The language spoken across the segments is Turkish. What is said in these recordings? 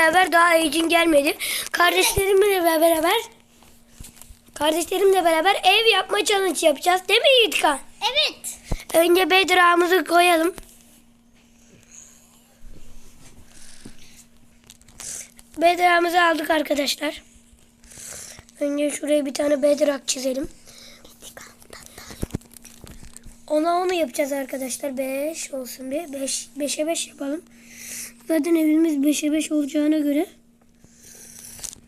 beraber daha heyecan gelmedi. Kardeşlerimle beraber kardeşlerimle beraber ev yapma challenge yapacağız. Değil mi Yiğitkan? Evet. Önce bedrağımızı koyalım. Bedrağımızı aldık arkadaşlar. Önce şuraya bir tane bedrak çizelim. Ona onu yapacağız arkadaşlar. 5 olsun bir. 5 5'e 5 yapalım. Zaten evimiz 5'e 5 olacağına göre.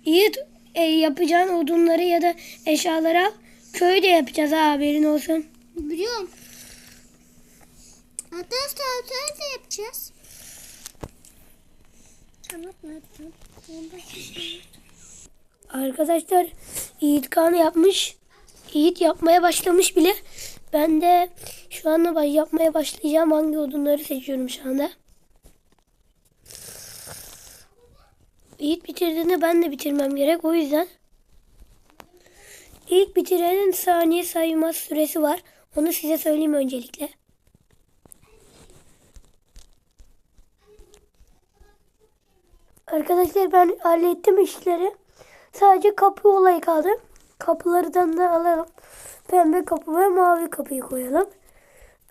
Yiğit e, yapacağın odunları ya da eşyaları al. Köyde yapacağız ha haberin olsun. Biliyorum. Hatta salata da yapacağız. Anlatma. Arkadaşlar Yiğit Kan yapmış. Yiğit yapmaya başlamış bile. Ben de şu anda yapmaya başlayacağım. Hangi odunları seçiyorum şu anda. Yiğit bitirdiğinde ben de bitirmem gerek. O yüzden ilk bitirenin saniye sayma süresi var. Onu size söyleyeyim öncelikle. Arkadaşlar ben hallettim işleri. Sadece kapı olayı kaldı. Kapılardan da alalım. Pembe kapı ve mavi kapıyı koyalım.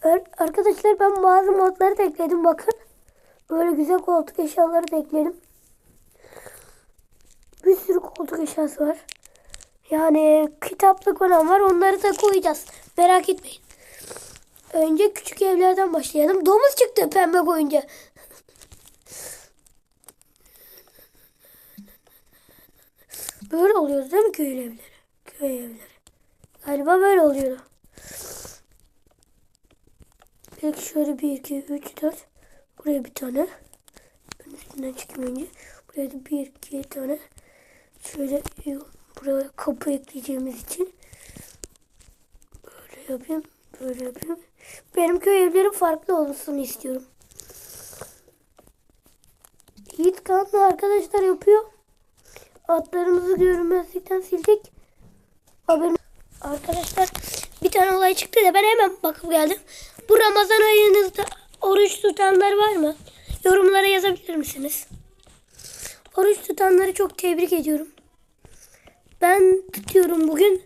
Ar- Arkadaşlar ben bazı modları da ekledim bakın. Böyle güzel koltuk eşyaları da ekledim. Bir sürü koltuk eşyası var. Yani kitaplık falan var. Onları da koyacağız. Merak etmeyin. Önce küçük evlerden başlayalım. Domuz çıktı pembe koyunca. Böyle oluyor değil mi köy evleri? Köy evleri. Galiba böyle oluyor. Peki şöyle 1, 2, 3, 4. Buraya bir tane. Ben üstünden çıkayım önce. Buraya da 1, 2 tane. Şöyle buraya kapı ekleyeceğimiz için. Böyle yapayım. Böyle yapayım. Benim köy evlerim farklı olsun istiyorum. Yiğit Kanlı arkadaşlar yapıyor. Atlarımızı görünmezlikten sildik. Haberin... Arkadaşlar bir tane olay çıktı da ben hemen bakıp geldim. Bu Ramazan ayınızda oruç tutanlar var mı? Yorumlara yazabilir misiniz? Oruç tutanları çok tebrik ediyorum. Ben tutuyorum bugün.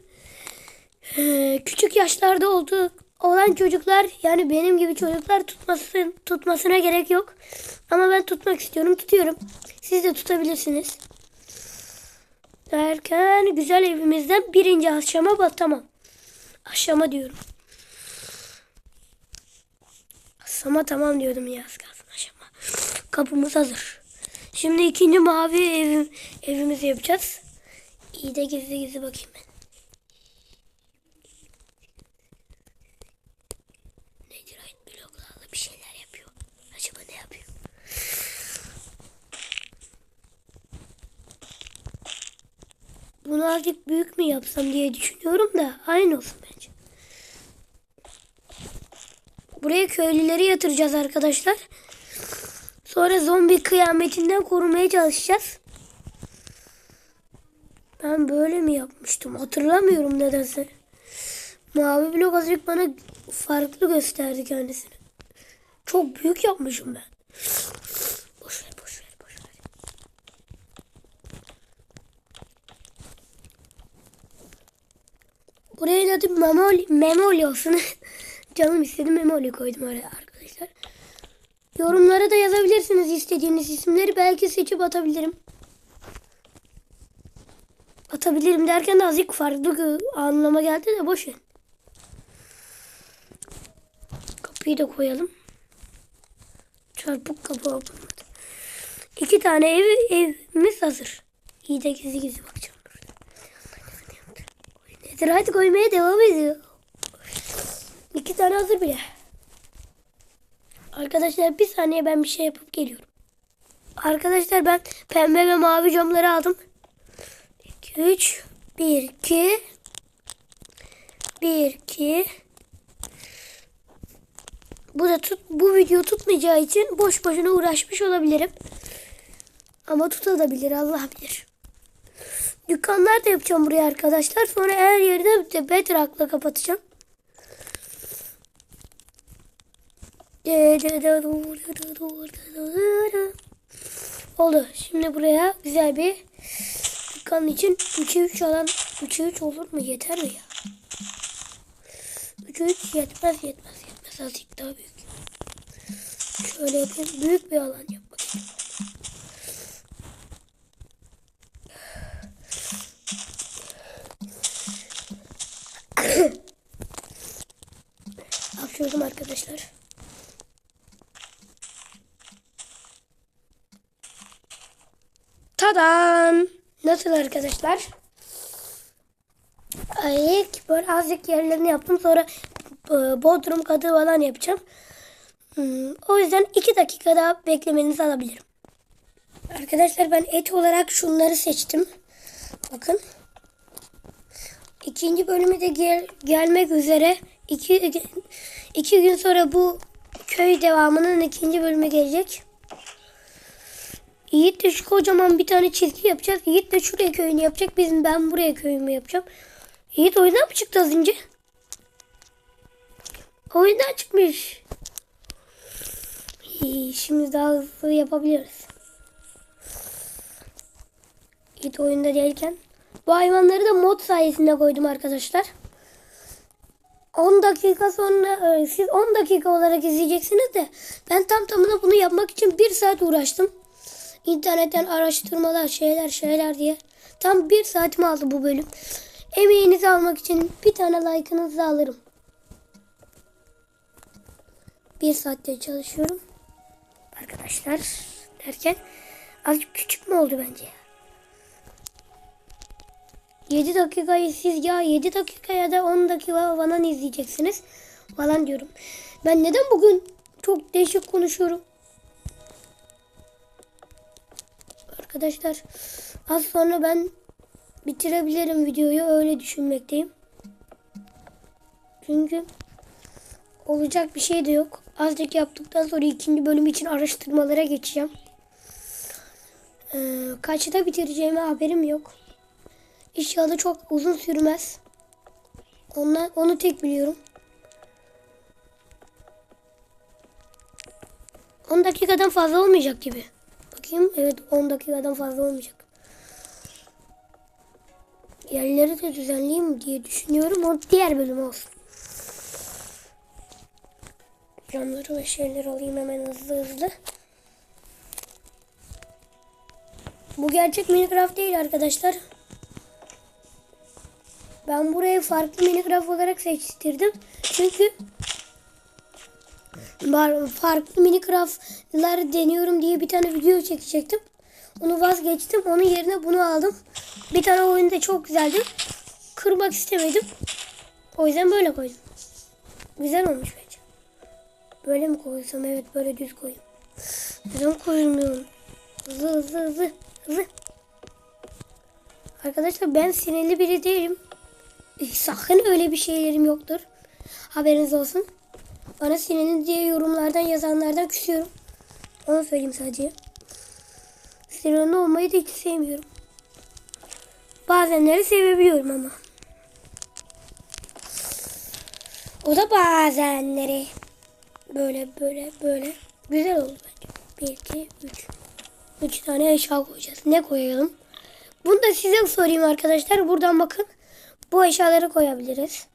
Ee, küçük yaşlarda olduğu olan çocuklar yani benim gibi çocuklar tutması, tutmasına gerek yok. Ama ben tutmak istiyorum. Tutuyorum. Siz de tutabilirsiniz. Derken güzel evimizden birinci aşama bak tamam. Aşama diyorum. Aşama tamam diyordum ya az kalsın aşama. Kapımız hazır. Şimdi ikinci mavi evim, evimizi yapacağız. İyi de gizli gizli bakayım ben. Ait bloklarla bir şeyler yapıyor. Acaba ne yapıyor? Bunu azıcık büyük mü yapsam diye düşünüyorum da aynı olsun bence. Buraya köylüleri yatıracağız arkadaşlar. Sonra zombi kıyametinden korumaya çalışacağız. Ben böyle mi yapmıştım? Hatırlamıyorum nedense. Mavi blok azıcık bana farklı gösterdi kendisini. Çok büyük yapmışım ben. Boş ver, boş ver, boş ver. Buraya da Memoli, Memoli olsun. Canım istedi Memoli koydum oraya. Yorumlara da yazabilirsiniz istediğiniz isimleri. Belki seçip atabilirim. Atabilirim derken de azıcık farklı anlama geldi de boş ver. Kapıyı da koyalım. Çarpık kapı olmadı. İki tane ev, evimiz hazır. İyi de gizli gizli bakacağım. Nedir hadi koymaya devam ediyor. İki tane hazır bile. Arkadaşlar bir saniye ben bir şey yapıp geliyorum. Arkadaşlar ben pembe ve mavi camları aldım. 2 3 1 2 1 2 Bu da tut bu video tutmayacağı için boş boşuna uğraşmış olabilirim. Ama tutabilir Allah bilir. Dükkanlar da yapacağım buraya arkadaşlar. Sonra her yeri de bedrock'la kapatacağım. Oldu. Şimdi buraya güzel bir dükkanın için 3'e 3 alan 3'e 3 olur mu? Yeter mi ya? 3'e 3 yetmez yetmez yetmez. Azıcık daha büyük. Şöyle yapayım. Büyük bir alan yapmak için. Hapşurdum arkadaşlar. Tadam! Nasıl arkadaşlar? Ay, böyle azıcık yerlerini yaptım. Sonra e, bodrum katı falan yapacağım. Hmm, o yüzden iki dakika daha beklemenizi alabilirim. Arkadaşlar ben et olarak şunları seçtim. Bakın. İkinci bölümü de gel- gelmek üzere. İki, iki gün sonra bu köy devamının ikinci bölümü gelecek. Yiğit de şu kocaman bir tane çizgi yapacağız. Yiğit de şuraya köyünü yapacak. Bizim ben buraya köyümü yapacağım. Yiğit oyundan mı çıktı az önce? Oyundan çıkmış. İyi, şimdi daha hızlı yapabiliriz. Yiğit oyunda değilken. Bu hayvanları da mod sayesinde koydum arkadaşlar. 10 dakika sonra e, siz 10 dakika olarak izleyeceksiniz de ben tam tamına bunu yapmak için 1 saat uğraştım. İnternetten araştırmalar şeyler şeyler diye. Tam 1 saatimi aldı bu bölüm. Emeğinizi almak için bir tane like'ınızı alırım. Bir saatte çalışıyorum. Arkadaşlar derken azıcık küçük mü oldu bence ya? 7 dakikayı siz ya 7 dakika ya da 10 dakika falan izleyeceksiniz. Falan diyorum. Ben neden bugün çok değişik konuşuyorum? Arkadaşlar az sonra ben bitirebilirim videoyu öyle düşünmekteyim. Çünkü olacak bir şey de yok. Azıcık yaptıktan sonra ikinci bölüm için araştırmalara geçeceğim. Ee, kaçta bitireceğime haberim yok. İnşallah çok uzun sürmez. Ondan, onu tek biliyorum. 10 dakikadan fazla olmayacak gibi. Bakayım. Evet 10 dakikadan fazla olmayacak. Yerleri de düzenleyeyim diye düşünüyorum. O diğer bölüm olsun. Camları ve şeyleri alayım hemen hızlı hızlı. Bu gerçek Minecraft değil arkadaşlar. Ben burayı farklı Minecraft olarak seçtirdim. Çünkü farklı Minecraft'lar deniyorum diye bir tane video çekecektim. Onu vazgeçtim. Onun yerine bunu aldım. Bir tane oyunda çok güzeldi. Kırmak istemedim. O yüzden böyle koydum. Güzel olmuş bence. Böyle mi koysam? Evet böyle düz koyayım. Neden koymuyorum? Hızlı hızlı hızlı hızlı. Arkadaşlar ben sinirli biri değilim. Sakın öyle bir şeylerim yoktur. Haberiniz olsun. Bana sinirli diye yorumlardan yazanlardan küsüyorum. Onu söyleyeyim sadece. Sinirli olmayı da hiç sevmiyorum. Bazenleri sevebiliyorum ama. O da bazenleri. Böyle böyle böyle. Güzel oldu bence. Bir, iki, üç. Üç tane eşya koyacağız. Ne koyalım? Bunu da size sorayım arkadaşlar. Buradan bakın. Bu eşyaları koyabiliriz.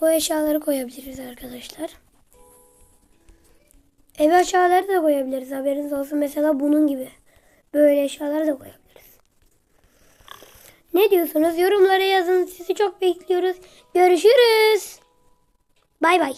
Bu eşyaları koyabiliriz arkadaşlar. Ev eşyaları da koyabiliriz. Haberiniz olsun. Mesela bunun gibi. Böyle eşyaları da koyabiliriz. Ne diyorsunuz? Yorumlara yazın. Sizi çok bekliyoruz. Görüşürüz. Bay bay.